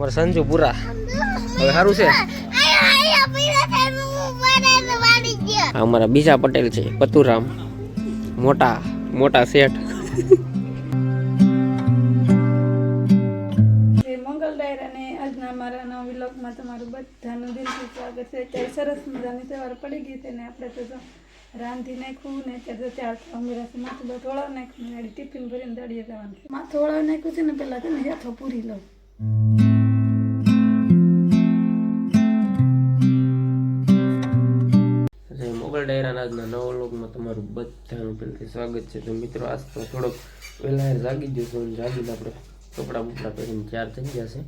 અમારે સંજુ પૂરા. હવે સારું છે? અમારા બીજા પટેલ છે, પતુરામ. મોટા મોટા શેઠ. મંગલ ડાયરાને આજના મારા નવા વ્લોગમાં તમારું બધાનું દિલથી સ્વાગત છે. અત્યારે સરસ મજાની તહેવાર પડી ગઈ છે ને આપણે તો રાંધી નાખ્યું ને અત્યારે તો ચાર અમીરા છે માથું બધું વળાવી નાખ્યું ને ટિફિન ભરીને દાડીએ જવાનું માથું વળાવી નાખ્યું છે ને પહેલાં છે ને પૂરી લઉં મોગલ ડાયરાના આજના નવા લોગમાં તમારું બધાનું પહેલથી સ્વાગત છે. તો મિત્રો, આજ તો થોડોક વહેલા જાગી જશો જાગીને આપણે કપડાં બપડા પહેરીને ચાર થઈ ગયા છે.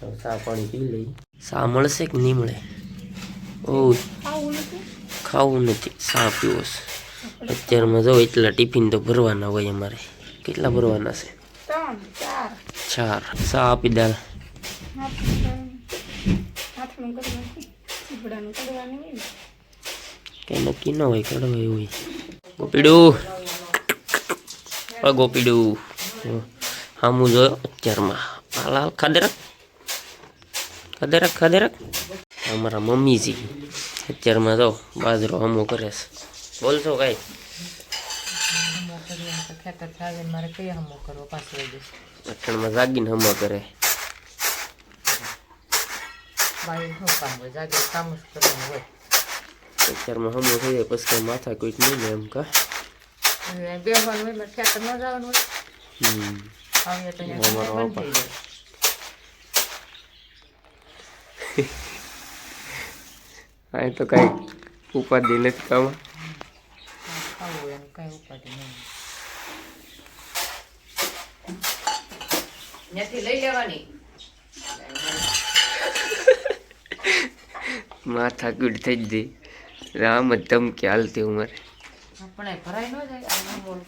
સા ચા પાણી પી લઈ. સા મળશે કે નહીં મળે? ઓ, ખાવું નથી. સા પીવો અત્યારમાં જો એટલા ટિફિન તો ભરવાના હોય અમારે. કેટલા ભરવાના છે? ચાર. સા આપી દાલ. હાથનું કરવાની કઈ નક્કી ન હોય કડવાય હોય ગોપીડું. ગોપીડું હામું જોયો અત્યારમાં. હાલ હાલ ખાદેરક. ખાદેરક ખાદેરક. અમારા મમ્મીજી અત્યારમાં તો બાજરો હમો કરે છે. બોલશો કાંઈ? અઠણમાં જાગીને હમો કરે. અત્યારમાં હમો થઈ જાય પછી માથા કોઈ નહીં ને એમ કા. અમારો જાય અહીં તો કાંઈ ઉપાધિ નથી કામ માથા કુડ થઈ જ ગઈ રામ જ ધમકી હાલતી ઉંમરે. આપણે ભરાઈ ન જાય બોલ.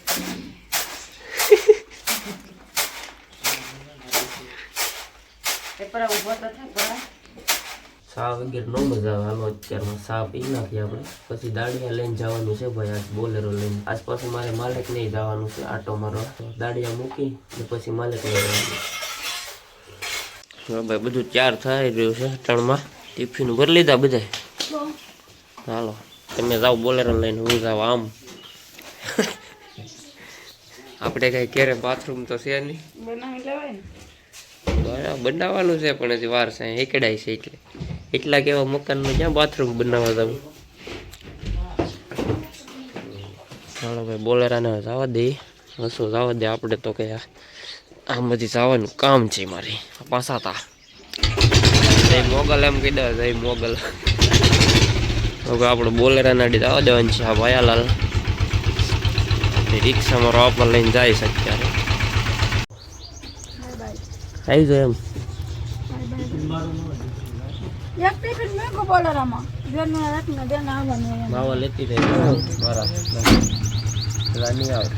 પેપર ઊભો તો થાય ભરાય. સા વગેરે નો મજા આવે. હાલો અત્યારમાં સા પી નાખીએ આપણે. પછી દાડિયા લઈને જવાનું છે ભાઈ આજ બોલેરો લઈને. આજ પાછું મારે માલિક નહીં જવાનું છે આટો મારો દાડિયા મૂકી ને પછી માલિક લઈ જવાનું. હા ભાઈ બધું ચાર થઈ રહ્યું છે ત્રણમાં ટિફિન ભરી લીધા બધા હાલો તમે જાઓ બોલેરો લઈને હું જાઉં આમ. આપણે કઈ ક્યારે બાથરૂમ તો છે નહીં. બનાવી લેવાય બનાવવાનું છે પણ હજી વાર છે. એકડાય છે એટલે. એટલા કેવા મકાનમાં ક્યાં બાથરૂમ બનાવવા તમે ચાલો ભાઈ બોલેરાને જવા દે. હસો જવા દે આપણે તો કે આ- આમ બધી જવાનું કામ છે મારી. પાછા તા. જય મોગલ એમ કહી દે જય મોગલ. હવે આપણે બોલેરાના ડી આવવા દેવાનું છે આ ભાયાલાલ રિક્ષામાં રોપર લઈને જાય છે અત્યારે. આવી જાય એમ. માવા લેતી રહી. મારા. રાની આવે.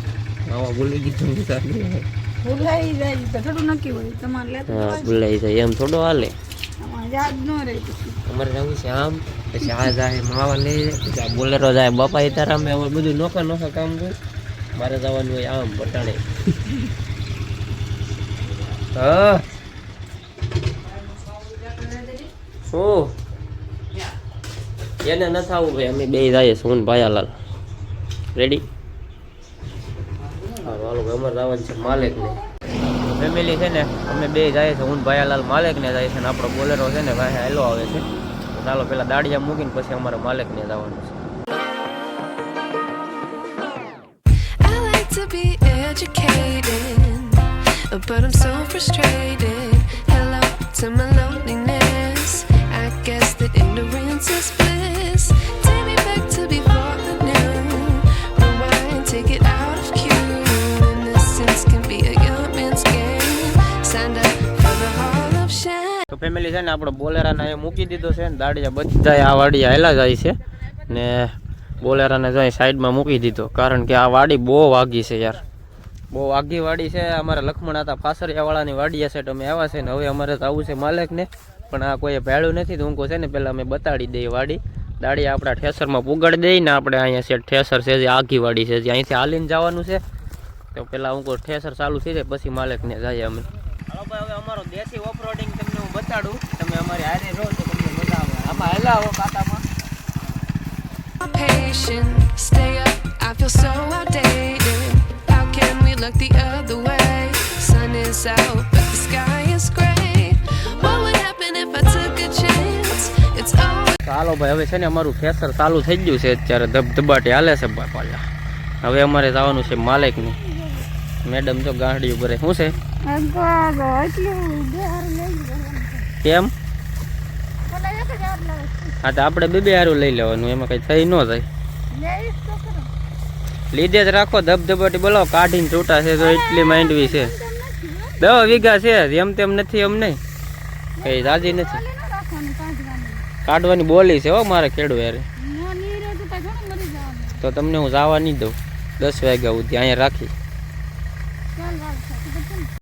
માવા ભૂલી તો રાની ભૂલાઈ જાય થોડું નક્કી હોય. તમારે ભૂલાઈ જાય. એમ થોડો હાલે. અમારે જવું છે આમ, પછી આ જાય માવા લઈ પછી બોલેરો જાય બાપા તારા અમે બધું નોખા નોખા કામ હોય મારે જવાનું હોય આમ પટાણે હા. શું? એને ન થવું ભાઈ, અમે બે જઈએ સોન ભાયાલાલ. રેડી હા, વાલો, અમારે જવાનું છે માલિક ને ફેમિલી છે ને અમે બે જાય છે હું ભાયાલાલ માલિક ને જાય છે ને આપણો બોલેરો છે ને ભાઈ હેલો આવે છે ચાલો પેલા દાડિયા મૂકીને પછી અમારે માલિક ને જવાનું છે but I'm so frustrated. Hello to my loneliness. I guess that ignorance is family છે ને આપણો બોલેરાને અહીંયા મૂકી દીધો છે ને દાડિયા બધા આ વાડી હેલા જાય છે ને બોલેરાને જો સાઈડમાં મૂકી દીધો. કારણ કે આ વાડી બહુ વાગી છે યાર. બહુ વાગી વાડી છે. અમારે લખમણ હતા ફાસરિયાવાળાની વાડી છે. અમે આવ્યા છે ને હવે અમારે તો આવું છે માલિકને. પણ આ કોઈએ ભેળું નથી, તો હું છે ને પહેલાં અમે બતાડી દઈએ વાડી. દાડી આપણા ઠેસરમાં પુગાડી દઈએ ને આપણે અહીંયા છે, ઠેસર છે, જે આઘી વાડી છે, જે અહીંથી હાલીને જવાનું છે. તો પહેલાં હું ઠેસર ચાલુ થઈ જાય, પછી માલિકને જઈએ અમે. ભાઈ હવે અમારો દેશી ઓફ રોડિંગ તમને હું બતાડું તમે અમારી હારે રહો તો તમને મજા આવે આમાં હેલા હો કાંટામાં patient. Stay up, I feel so outdated. How can we look the other way? Sun is out, but the sky is gray. What would happen if I took a chance? It's all. ચાલો ભાઈ હવે છે ને અમારું ફેસર ચાલુ થઈ ગયું છે અત્યારે ધબધબાટી હાલે છે ભાઈ પાછા હવે અમારે જવાનું છે માલિકની મેડમ જો ગાંડી ઉપર શું છે કેમ? હા તો આપણે બે બે હારું લઈ લેવાનું એમાં કઈ થઈ ન જાય. લીધે જ રાખો ધબધબાટી બોલો કાઢીને છૂટા છે તો એટલી માંડવી છે. દસ વીઘા છે એમ તેમ નથી એમ નહીં. કઈ રાજી નથી. કાઢવાની બોલી છે હો મારે ખેડૂ યારે તો તમને હું જવા નહીં દઉં. દસ વાગ્યા સુધી અહીંયા રાખી.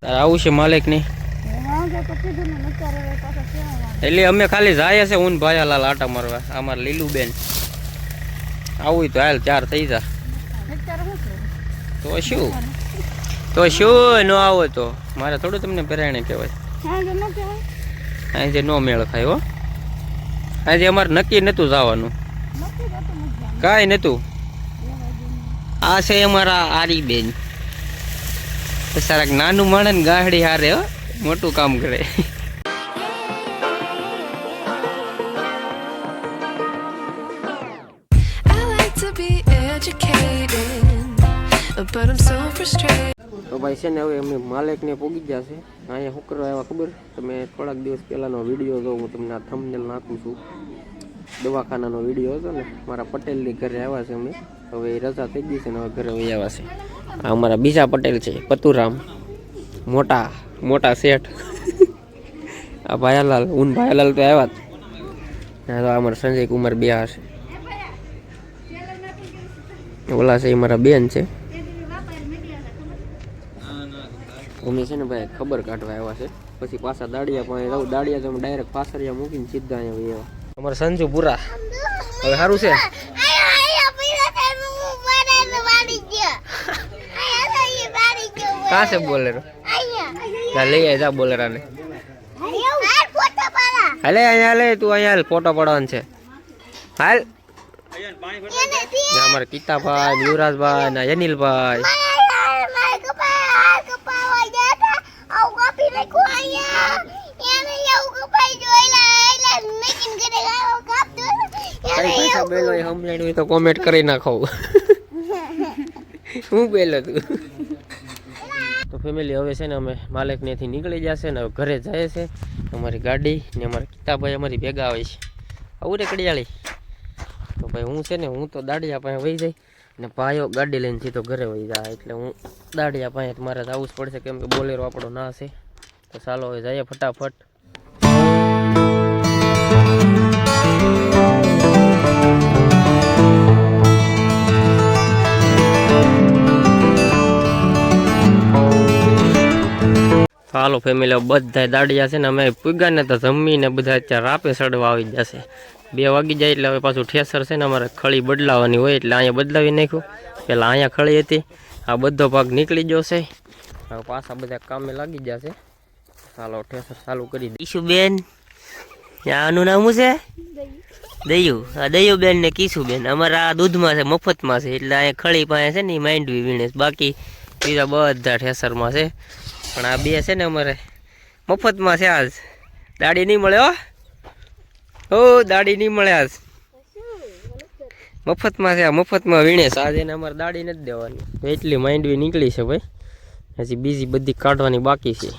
તારે આવું છે માલિકની એટલે અમે ખાલી જાય છે ઊન ભાયાલાલ આટા મારવા અમારે લીલું બેન આવું તો હાલ ચાર થઈ જા. તો શું? તો શું ન આવો તો. મારે થોડું તમને પેરાણે કહેવાય. આજે નો મેળ ખાય હો. આજે અમારે નક્કી નહોતું જવાનું. કાંઈ નહોતું આ છે અમારા આરી બેન સારા નાનું માણે ને ગાહડી હારે હો. મોટું કામ કરે. તો ભાઈ છે ને હવે અમે માલિકને પૂગી ગયા છે. અહીંયા શું કરવા આવ્યા ખબર? તમે થોડાક દિવસ પહેલાંનો વીડિયો જો હું તમને આ થંબનેલ નાખું છું. દવાખાનાનો વીડિયો હતો ને મારા પટેલની ઘરે આવ્યા છે અમે. હવે રજા થઈ ગઈ છે હવે ઘરે વહી આવ્યા આ અમારા બીજા પટેલ છે, પતુરામ. મોટા મોટા શેઠ. આ ભાયાલાલ ઉન ભાયાલાલ તો આવ્યા જ. તો અમારા સંજય કુમાર બે હશે ઓલા છે એ મારા બેન છે. અમે છે ને ભાઈ ખબર કાઢવા આવ્યા છે. પછી પાછા દાડિયા પણ રહું દાડિયા તો ડાયરેક્ટ પાછળિયા મૂકીને સીધા અહીંયા આવ્યા. અમારે સંજુ પૂરા હવે સારું છે? છે બોલેરો? જા લઈ આય, જા બોલેરાને. હાલે, અહીંયા હાલે, તું અહીંયા હાલ, ફોટો પડવાનો છે. હાલ. અમારે કિતાભાઈ યુવરાજભાઈ ને અનિલભાઈ. બોલો સમજાણું તો કોમેન્ટ કરી નાખો. હું બેલો તું તો ફેમિલી હવે છે ને અમે માલિક ત્યાંથી નીકળી જશે ને હવે ઘરે જાય છે. અમારી ગાડી ને અમારા કિતાભાઈ અમારી ભેગા આવે છે. આવું રે કડિયાળી. તો ભાઈ હું છે ને, હું તો દાડિયા પાસે વહી જાય ને ભાઈઓ ગાડી લઈને સીધો ઘરે વહી જાય. એટલે હું દાડિયા પાસે મારે આવવું જ પડશે કેમ કે બોલેરો આપણો ના છે. તો ચાલો હવે જઈએ ફટાફટ. હાલો ફેમિલી બધા દાડિયા છે ને અમે પૂગ્યા ને તો જમીને બધા અત્યારે રાપે સડવા આવી જશે બે વાગી જાય એટલે હવે પાછું ઠેસર છે ને અમારે ખળી બદલાવાની હોય એટલે અહીંયા બદલાવી નાખ્યું. પહેલાં અહીંયા ખળી હતી આ બધો ભાગ નીકળી ગયો છે. હવે પાછા બધા કામે લાગી જશે ચાલો ઠેસર ચાલુ કરી દઈશું બેન? આનું નામ શું છે? દયું. આ દયું બેન ને કીશું બેન. અમારા આ દૂધમાં છે મફતમાં છે એટલે અહીંયા ખળી પાસે છે ને એ માંડવી વીણે બાકી બીજા બધા ઠેસરમાં છે. પણ આ બે છે ને અમારે. મફતમાં છે આજ. દાડી નહીં મળે હો. દાડી નહીં મળે આજ. મફતમાં છે આ, મફતમાં વીણે છે. આજે એને અમારે દાડી નથી દેવાની. એટલી માંડવી નીકળી છે ભાઈ. હજી બીજી બધી કાઢવાની બાકી છે.